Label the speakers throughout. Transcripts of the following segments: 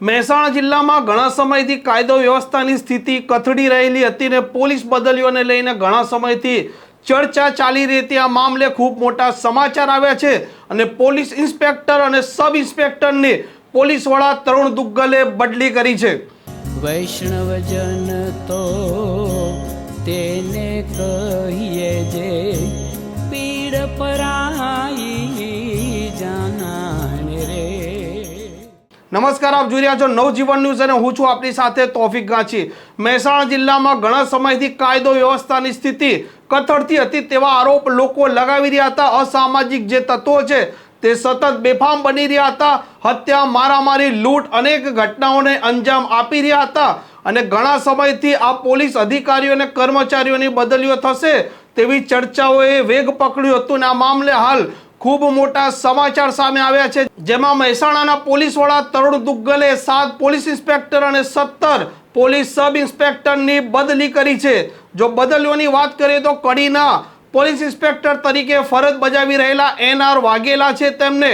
Speaker 1: મહેસાણા જિલ્લામાં ઘણા સમયથી કાયદો વ્યવસ્થાની સ્થિતિ કથળી રહેલી હતી ને પોલીસ બદલીઓને લઈને ઘણા સમયથી ચર્ચા ચાલી રહી હતી. આ મામલે ખૂબ મોટા સમાચાર આવ્યા છે અને પોલીસ ઇન્સ્પેક્ટર અને સબ ઇન્સ્પેક્ટરની પોલીસ વડા તરુણ દુગ્ગલે બદલી કરી છે.
Speaker 2: વૈષ્ણવજન તો તેને કહીએ
Speaker 1: નમસ્કાર, આપ જોઈ રહ્યા છો નવજીવન ન્યૂઝ અને હું છું આપની સાથે તોફિક ગાંચી. મહેસાણા જિલ્લામાં ઘણા સમયથી કાયદો વ્યવસ્થાની સ્થિતિ કથળતી હતી તેવા આરોપ લોકો લગાવી રહ્યા હતા. અસામાજિક જે તત્વો છે તે સતત બેફામ બની રહ્યા હતા. હત્યા, મારામારી, લૂંટ અનેક ઘટનાઓને અંજામ આપી રહ્યા હતા અને ઘણા સમયથી આ પોલીસ અધિકારીઓ અને કર્મચારીઓની બદલીઓ થશે તેવી ચર્ચાઓએ વેગ પકડ્યું હતું અને આ મામલે હાલ ખૂબ મોટા સમાચાર સામે આવ્યા છે, જેમાં મહેસાણાના પોલીસ વડા તરુણ દુગ્ગલે સાત પોલીસ ઇન્સ્પેક્ટર અને સત્તર પોલીસ સબ ઇન્સ્પેક્ટરની બદલી કરી છે. જો બદલીઓની વાત કરીએ તો કડીના પોલીસ ઇન્સ્પેક્ટર તરીકે ફરજ બજાવી રહેલા એન આર વાઘેલા છે તેમને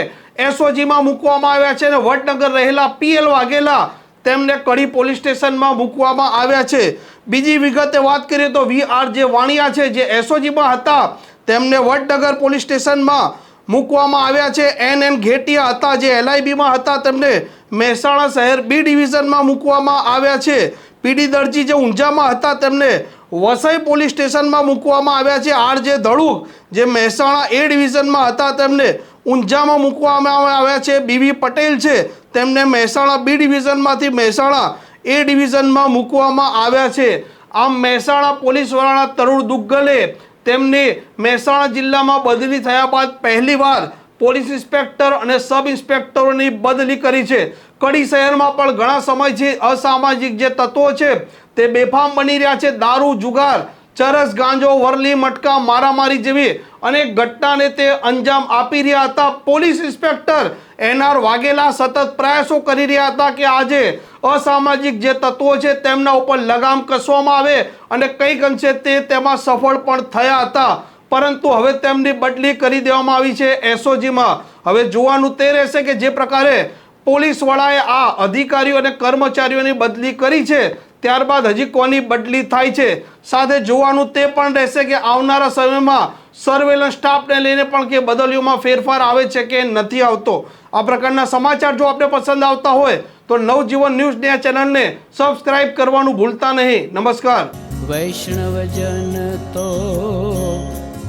Speaker 1: એસઓજીમાં મૂકવામાં આવ્યા છે અને વડનગર રહેલા પીએલ વાઘેલા તેમને કડી પોલીસ સ્ટેશનમાં મૂકવામાં આવ્યા છે. બીજી વિગતે વાત કરીએ તો વી આર જે વાણિયા છે, જે એસઓજીમાં હતા, તેમને વડનગર પોલીસ સ્ટેશનમાં મૂકવામાં આવ્યા છે. એન એન ઘેટિયા હતા, જે એલઆઈબીમાં હતા, તેમને મહેસાણા શહેર બી ડિવિઝનમાં મૂકવામાં આવ્યા છે. પીડી દરજી જે ઊંઝામાં હતા, તેમને વસઈ પોલીસ સ્ટેશનમાં મૂકવામાં આવ્યા છે. આર જે ધડુક, જે મહેસાણા એ ડિવિઝનમાં હતા, તેમને ઊંઝામાં મૂકવામાં આવ્યા છે. બીવી પટેલ છે, તેમને મહેસાણા બી ડિવિઝનમાંથી મહેસાણા એ ડિવિઝનમાં મૂકવામાં આવ્યા છે. આમ મહેસાણા પોલીસ વડાના તરુણ દુગ્ગલે તેમની મહેસાણા જિલ્લામાં બદલી થયા બાદ પહેલીવાર પોલીસ ઇન્સ્પેક્ટર અને સબ ઇન્સ્પેક્ટરોની બદલી કરી છે. કડી શહેરમાં પણ ઘણા સમયથી અસામાજિક જે તત્વો છે તે બેફામ બની રહ્યા છે. દારૂ, જુગાર ચરસ ગાંજો, વરલી, મટકા, મારામારી જેવી અનેક ઘટનાને તે અંજામ આપી રહ્યા હતા. પોલીસ ઇન્સ્પેક્ટર એનઆર વાઘેલા સતત પ્રયાસો કરી રહ્યા હતા કે આજે અસામાજિક જે તત્વો છે તેમના ઉપર લગામ કસવામાં આવે અને કંઈક અંશે તે તેમાં સફળ પણ થયા હતા. પરંતુ હવે તેમની બદલી કરી દેવામાં આવી છે એસઓજીમાં. હવે જોવાનું તે રહેશે કે જે પ્રકારે પોલીસવાળાએ આ અધિકારીઓ અને કર્મચારીઓની બદલી કરી છે ત્યારબાદ હજી કોની બદલી થાય છે? સાથે જોવાનું તે પણ રહેશે કે આવનારા સમયમાં સર્વેલન્સ સ્ટાફને લઈને પણ કે બદલીઓમાં ફેરફાર આવે છે કે નથી આવતો? આ પ્રકારના સમાચાર જો આપને પસંદ આવતા હોય, તો નવજીવન ન્યૂઝની આ ચેનલને સબસ્ક્રાઇબ કરવાનું ભૂલતા નહીં. નમસ્કાર.
Speaker 2: વૈષ્ણવજન તો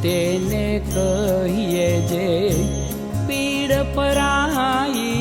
Speaker 2: તેને કહીએ જે પીડ પરાઈ